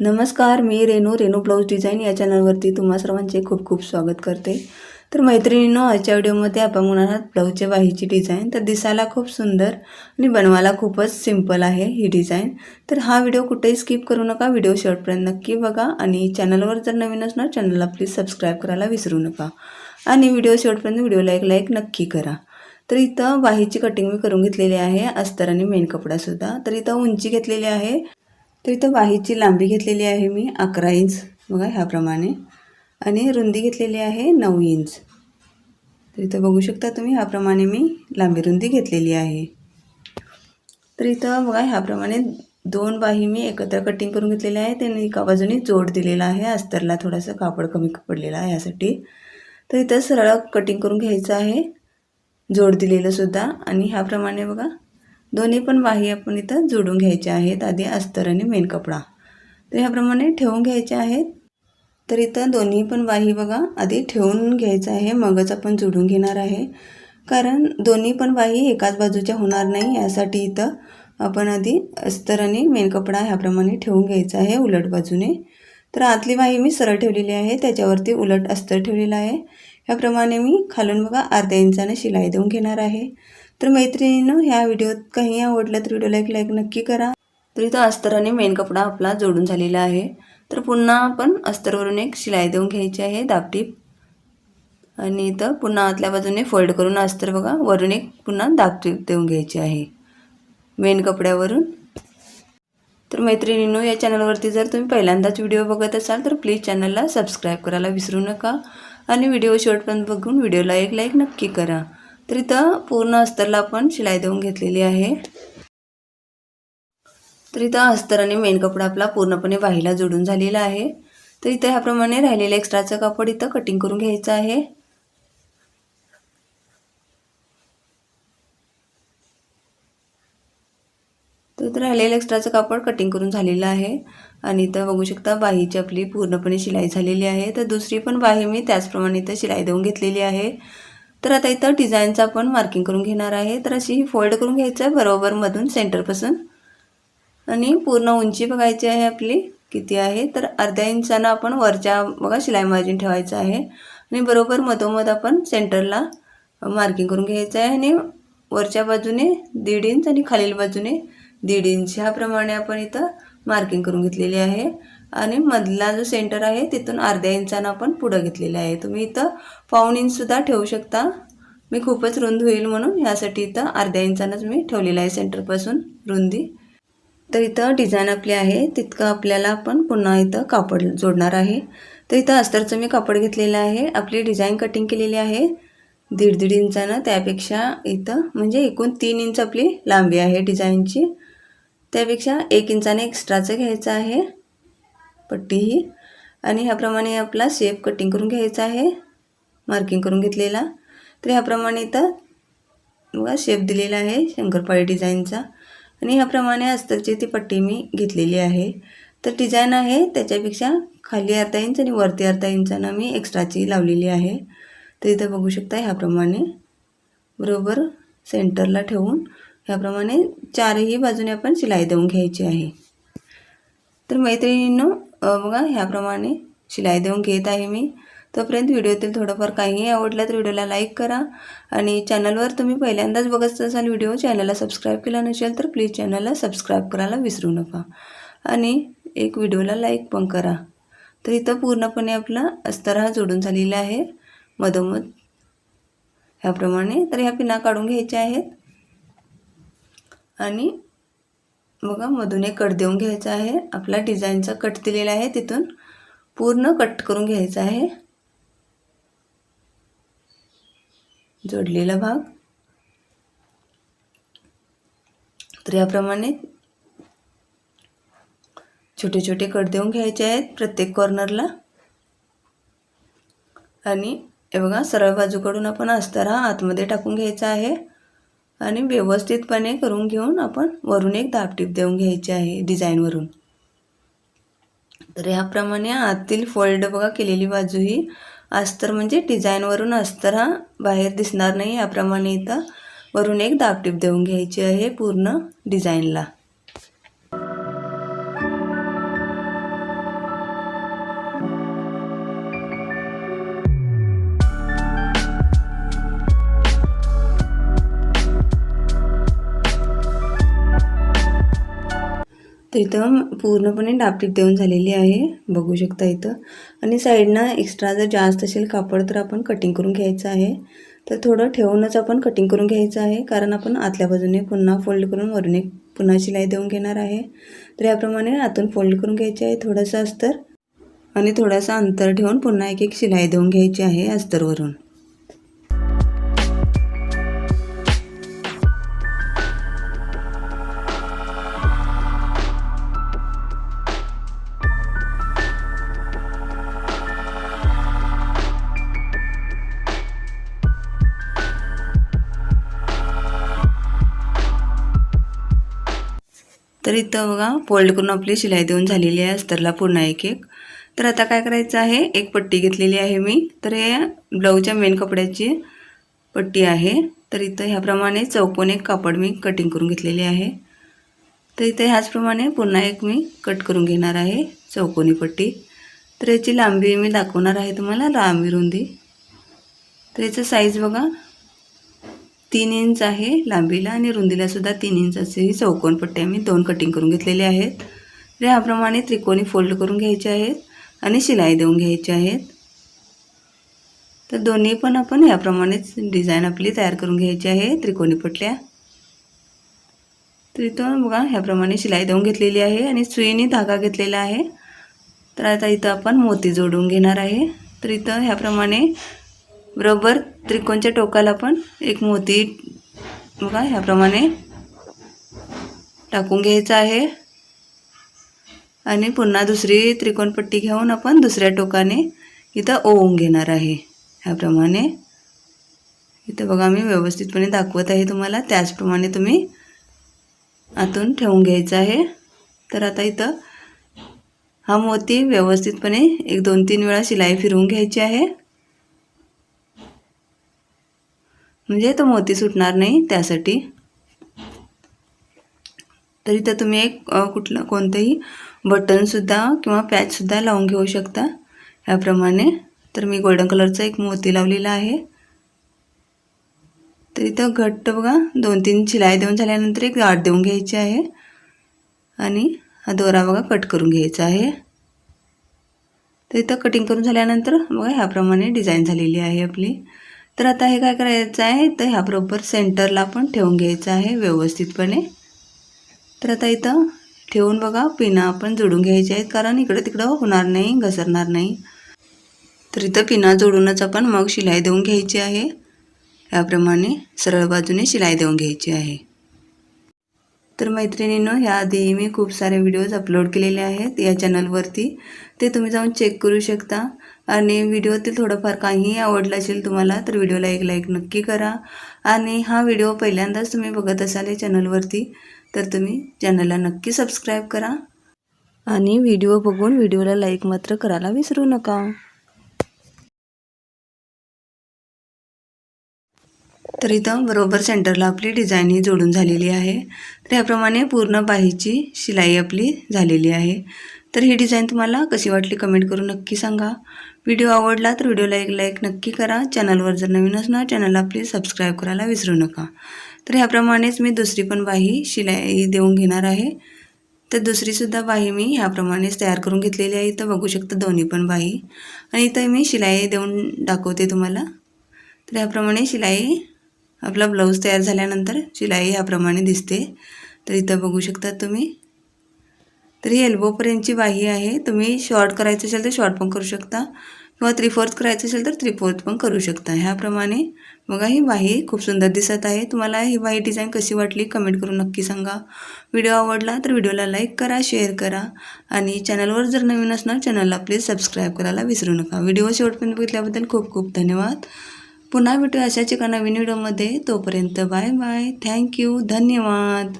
नमस्कार मी रेणू रेणू blouse design या चॅनलवरती तुम्हा सर्वांचे खूप खूप स्वागत करते. तर मैत्रिणींनो आजच्या व्हिडिओमध्ये आपण होणार आहात ब्लाऊजच्या बाहीची डिझाईन. तर दिसायला खूप सुंदर आणि बनवायला खूपच सिंपल आहे ही डिझाईन. तर हा व्हिडिओ कुठेही स्किप करू नका व्हिडिओ शेवटपर्यंत नक्की बघा आणि चॅनलवर जर नवीन असणार चॅनलला प्लीज सबस्क्राईब करायला विसरू नका. आणि व्हिडिओ शेवटपर्यंत व्हिडिओला एक लाईक नक्की करा. तर इथं बाहीची कटिंग मी करून घेतलेली आहे अस्तर आणि मेन कपडासुद्धा तर इथं उंची घेतलेली आहे तर इथं बाहीची लांबी घेतलेली आहे मी अकरा इंच बघा ह्याप्रमाणे. आणि रुंदी घेतलेली आहे नऊ इंच तर इथं बघू शकता तुम्ही ह्याप्रमाणे मी लांबी रुंदी घेतलेली आहे. तर इथं बघा ह्याप्रमाणे दोन बाही मी एकत्र कटिंग करून घेतलेली आहे त्यांनी एका बाजूने जोड दिलेला आहे. अस्तरला थोडासा कापड कमी पडलेलं आहे यासाठी. तर इथं सरळ कटिंग करून घ्यायचं आहे. जोड दिलेलं सुद्धा. आणि ह्याप्रमाणे बघा दोन्ही पण बाही आपण इथं जोडून घ्यायच्या आहेत. आधी अस्तर आणि मेन कपडा. तर ह्याप्रमाणे ठेवून घ्यायचे आहेत. तर इथं दोन्ही पण बाही बघा आधी ठेवून घ्यायचं आहे. मगच आपण जोडून घेणार आहे. कारण दोन्ही पण बाही एकाच बाजूच्या होणार नाही. यासाठी इथं आपण आधी अस्तर आणि मेन कपडा ह्याप्रमाणे ठेवून घ्यायचा आहे उलट बाजूने. तर आतली बाही मी सरळ ठेवलेली आहे. त्याच्यावरती उलट अस्तर ठेवलेलं आहे. ह्याप्रमाणे मी खालून बघा अर्ध्या इंचाने शिलाई देऊन घेणार आहे. तर मैत्रिणीनं ह्या व्हिडिओत काही आवडलं तर व्हिडिओला एक लाईक नक्की करा. तर इथं अस्तर आणि मेन कपडा आपला जोडून झालेला आहे. तर पुन्हा आपण अस्तरवरून एक शिलाई देऊन घ्यायची आहे दाबटीप आणि इथं पुन्हा आतल्या बाजूने फोल्ड करून अस्तर बघा वरून एक पुन्हा दाबटीप देऊन घ्यायची आहे मेन कपड्यावरून. तर मैत्रिणींनो या चॅनलवरती जर तुम्ही पहिल्यांदाच व्हिडिओ बघत असाल तर प्लीज चॅनलला सबस्क्राईब करायला विसरू नका. आणि व्हिडिओ शेवटपर्यंत बघून व्हिडिओला एक लाईक नक्की करा. तर इथं पूर्ण अस्तरला आपण शिलाई देऊन घेतलेली आहे. तर इथं अस्तर आणि मेन कपडा आपला पूर्णपणे वाहीला जोडून झालेला आहे. तर इथं ह्याप्रमाणे राहिलेलं एक्स्ट्राचं कापड इथं कटिंग करून घ्यायचं आहे. तर इथं राहिलेलं एक्स्ट्राचं कापड कटिंग करून झालेलं आहे. आणि इथं बघू शकता बाहीची आपली पूर्णपणे शिलाई झालेली आहे. तर दुसरी पण बाही मी त्याचप्रमाणे इथं शिलाई देऊन घेतलेली आहे. तर आता इथं डिझाईनचं आपण मार्किंग करून घेणार आहे. तर अशी ही फोल्ड करून घ्यायचं आहे बरोबर मधून सेंटरपासून आणि पूर्ण उंची बघायची आहे आपली किती आहे. तर अर्ध्या इंचानं आपण वरच्या बघा शिलाई मार्जिन ठेवायचं आहे. आणि बरोबर मधोमध आपण सेंटरला मार्किंग करून घ्यायचं आहे. आणि वरच्या बाजूने दीड इंच आणि खालील बाजूने दीड इंच. ह्याप्रमाणे आपण इथं मार्किंग करून घेतलेली आहे. आणि मधला जो सेंटर आहे तिथून अर्ध्या इंचानं आपण पुढं घेतलेलं आहे. तुम्ही इथं पाऊण इंचसुद्धा ठेवू शकता. मी खूपच रुंद होईल म्हणून ह्यासाठी इथं अर्ध्या इंचानंच मी ठेवलेलं आहे सेंटरपासून रुंदी. तर इथं डिझाईन आपली आहे तितकं आपल्याला आपण पुन्हा इथं कापड जोडणार आहे. तर इथं अस्तरचं मी कापड घेतलेलं आहे. आपली डिझाईन कटिंग केलेली आहे. दीड दीड इंचानं त्यापेक्षा इथं म्हणजे एकूण तीन इंच आपली लांबी आहे डिझाईनची त्यापेक्षा एक इंचाने एक्स्ट्राचं घ्यायचं आहे. पट्टी ही. आणि ह्याप्रमाणे आपला शेप कटिंग करून घ्यायचा आहे. मार्किंग करून घेतलेला. तर ह्याप्रमाणे इथं बघा शेप दिलेला आहे शंकरपाळी डिझाईनचा आणि ह्याप्रमाणे अस्तरची ती पट्टी मी घेतलेली आहे. तर डिझाईन आहे त्याच्यापेक्षा खाली अर्धा इंच आणि वरती अर्धा इंचानं मी एक्स्ट्राची लावलेली आहे. तर इथं बघू शकता ह्याप्रमाणे. बरोबर सेंटरला ठेवून ह्याप्रमाणे चारही बाजूने आपण शिलाई देऊन घ्यायची आहे. तर मैत्रिणींनो बघा ह्याप्रमाणे शिलाई देऊन घेत आहे मी. तोपर्यंत व्हिडिओतील थोडंफार काहीही आवडलं तर व्हिडिओला लाईक करा आणि चॅनलवर तुम्ही पहिल्यांदाच बघत असाल व्हिडिओ चॅनलला सबस्क्राईब केला नसेल तर प्लीज चॅनलला सबस्क्राईब करायला विसरू नका. आणि एक व्हिडिओला लाईक पण करा. तर इथं पूर्णपणे आपला अस्तर हा जोडून झालेला आहे मधोमध. ह्याप्रमाणे तर ह्या पिना काढून घ्यायच्या आहेत. आणि बघा मधून एक कट देऊन घ्यायचा आहे. आपला डिझाईनचा कट दिलेला आहे तिथून. पूर्ण कट करून घ्यायचा आहे. जोडलेला भाग. तर याप्रमाणे छोटे छोटे कट देऊन घ्यायचे आहेत प्रत्येक कॉर्नरला. आणि हे बघा सरळ बाजूकडून आपण अस्तारा आतमध्ये टाकून घ्यायचा आहे. आणि व्यवस्थितपणे करून घेऊन आपण वरून एक दाबटीप देऊन घ्यायची आहे डिझाईनवरून. तर ह्याप्रमाणे आतील फोल्ड बघा केलेली बाजू ही अस्तर म्हणजे डिझाईनवरून अस्तर हा बाहेर दिसणार नाही. याप्रमाणे इथं वरून एक दाबटीप देऊन घ्यायची आहे पूर्ण डिझाईनला. तर इथं पूर्णपणे डापटीप देऊन झालेली आहे बघू शकता इथं. आणि साईडनं एक्स्ट्रा जर जास्त असेल कापड तर आपण कटिंग करून घ्यायचं आहे. तर थोडं ठेवूनच आपण कटिंग करून घ्यायचं आहे कारण आपण आतल्या बाजूने पुन्हा फोल्ड करून वरून एक पुन्हा शिलाई देऊन घेणार आहे. तर याप्रमाणे आतून फोल्ड करून घ्यायचे आहे थोडंसं अस्तर आणि थोडासा अंतर ठेवून पुन्हा एक एक शिलाई देऊन घ्यायची आहे अस्तरवरून तर इथं बघा फोल्ड करून आपली शिलाई देऊन झालेली आहे अस्तरला पुन्हा एक एक. तर आता काय करायचं आहे? एक पट्टी घेतलेली आहे मी. तर हे ब्लाऊजच्या मेन कपड्याची पट्टी आहे. तर इथं ह्याप्रमाणे चौकोन एक कापड मी कटिंग करून घेतलेली आहे. तर इथे ह्याचप्रमाणे पुन्हा एक मी कट करून घेणार आहे चौकोनी पट्टी. तर याची लांबी मी दाखवणार आहे तुम्हाला लांबी रुंदी. तर याचं साईज बघा तीन इंच आहे. लांबीला आणि रुंदीलासुद्धा तीन इंच ही चौकोन पट्ट्या आम्ही दोन कटिंग करून घेतलेले आहेत. तर ह्याप्रमाणे त्रिकोणी फोल्ड करून घ्यायचे आहेत आणि शिलाई देऊन घ्यायची आहेत. तर दोन्ही पण आपण ह्याप्रमाणेच डिझाईन आपली तयार करून घ्यायची आहे. त्रिकोणी पटल्या. तर इथं बघा ह्याप्रमाणे शिलाई देऊन घेतलेली आहे आणि सुईने धागा घेतलेला आहे. तर आता इथं आपण मोती जोडून घेणार आहे. तर इथं ह्याप्रमाणे बरोबर? त्रिकोणच्या टोकाला पण एक मोती बघा ह्याप्रमाणे टाकून घ्यायचं आहे. आणि पुन्हा दुसरी त्रिकोणपट्टी घेऊन आपण दुसऱ्या टोकाने इथं ओवून घेणार आहे. ह्याप्रमाणे. इथं बघा मी व्यवस्थितपणे दाखवत आहे तुम्हाला. त्याचप्रमाणे तुम्ही आतून ठेवून घ्यायचं आहे. तर आता इथं हा मोती व्यवस्थितपणे एक दोन तीन वेळा शिलाई फिरवून घ्यायची आहे. म्हणजे तो मोती सुटणार नाही त्यासाठी. तर इथं तुम्ही एक कुठलं कोणतंही बटनसुद्धा किंवा पॅचसुद्धा लावून घेऊ शकता ह्याप्रमाणे. तर मी गोल्डन कलरचा एक मोती लावलेला आहे. तर इथं घट्ट बघा दोन तीन शिलाई देऊन झाल्यानंतर एक गाठ देऊन घ्यायची आहे. आणि हा दोरा बघा कट करून घ्यायचा आहे. तर इथं कटिंग करून झाल्यानंतर बघा ह्याप्रमाणे डिझाईन झालेली आहे आपली. तर आता हे काय करायचं आहे? तर ह्याबरोबर सेंटरला पण ठेवून घ्यायचं आहे व्यवस्थितपणे. तर आता इथं ठेवून बघा पिना आपण जोडून घ्यायचे आहेत कारण इकडं तिकडं होणार नाही घसरणार नाही. तर इथं पिना जोडूनच आपण मग शिलाई देऊन घ्यायची आहे. याप्रमाणे सरळ बाजूने शिलाई देऊन घ्यायची आहे. तर मैत्रिणींनो ह्याआधी मी खूप सारे व्हिडिओज अपलोड केलेले आहेत या चॅनलवरती ते तुम्ही जाऊन चेक करू शकता. आणि व्हिडिओतील थोडंफार काहीही आवडलं असेल तुम्हाला तर व्हिडिओला एक लाईक नक्की करा. आणि हा व्हिडिओ पहिल्यांदाच तुम्ही बघत असाल या चॅनलवरती तर तुम्ही चॅनलला नक्की सबस्क्राईब करा. आणि व्हिडिओ बघून व्हिडिओला लाईक मात्र करायला विसरू नका. तर इथं बरोबर सेंटरला आपली डिझाईन ही जोडून झालेली आहे. तर याप्रमाणे पूर्ण बाहीची शिलाई आपली झालेली आहे. तर ही डिझाईन तुम्हाला कशी वाटली कमेंट करून नक्की सांगा. व्हिडिओ आवडला तर व्हिडिओला एक लाईक नक्की करा. चॅनलवर जर नवीन असणार चॅनलला प्लीज सबस्क्राईब करायला विसरू नका. तर ह्याप्रमाणेच मी दुसरी पण बाही शिलाई देऊन घेणार आहे. तर दुसरीसुद्धा बाही मी ह्याप्रमाणेच तयार करून घेतलेली आहे. इथं बघू शकता दोन्ही पण बाही आणि इथं मी शिलाई देऊन दाखवते तुम्हाला. तर ह्याप्रमाणे शिलाई आपला ब्लाऊज तयार झाल्यानंतर शिलाई ह्याप्रमाणे दिसते. तर इथं बघू शकता तुम्ही. तर ही एल्बोपर्यंतची बाही आहे. तुम्ही शॉर्ट करायचं असेल तर शॉर्ट पण करू शकता. किंवा थ्री फोर्थ करायचं असेल तर थ्री फोर्थ पण करू शकता. ह्याप्रमाणे बघा ही बाही खूप सुंदर दिसत आहे. तुम्हाला ही बाही डिझाईन कशी वाटली कमेंट करून नक्की सांगा. व्हिडिओ आवडला तर व्हिडिओला लाईक करा शेअर करा आणि चॅनलवर जर नवीन असणार चॅनलला प्लीज सबस्क्राईब करायला विसरू नका. व्हिडिओ शेवटपर्यंत बघितल्याबद्दल खूप खूप धन्यवाद. पुन्हा भेटूया अशाच एका नवीन व्हिडिओमध्ये. तोपर्यंत बाय बाय थँक्यू धन्यवाद.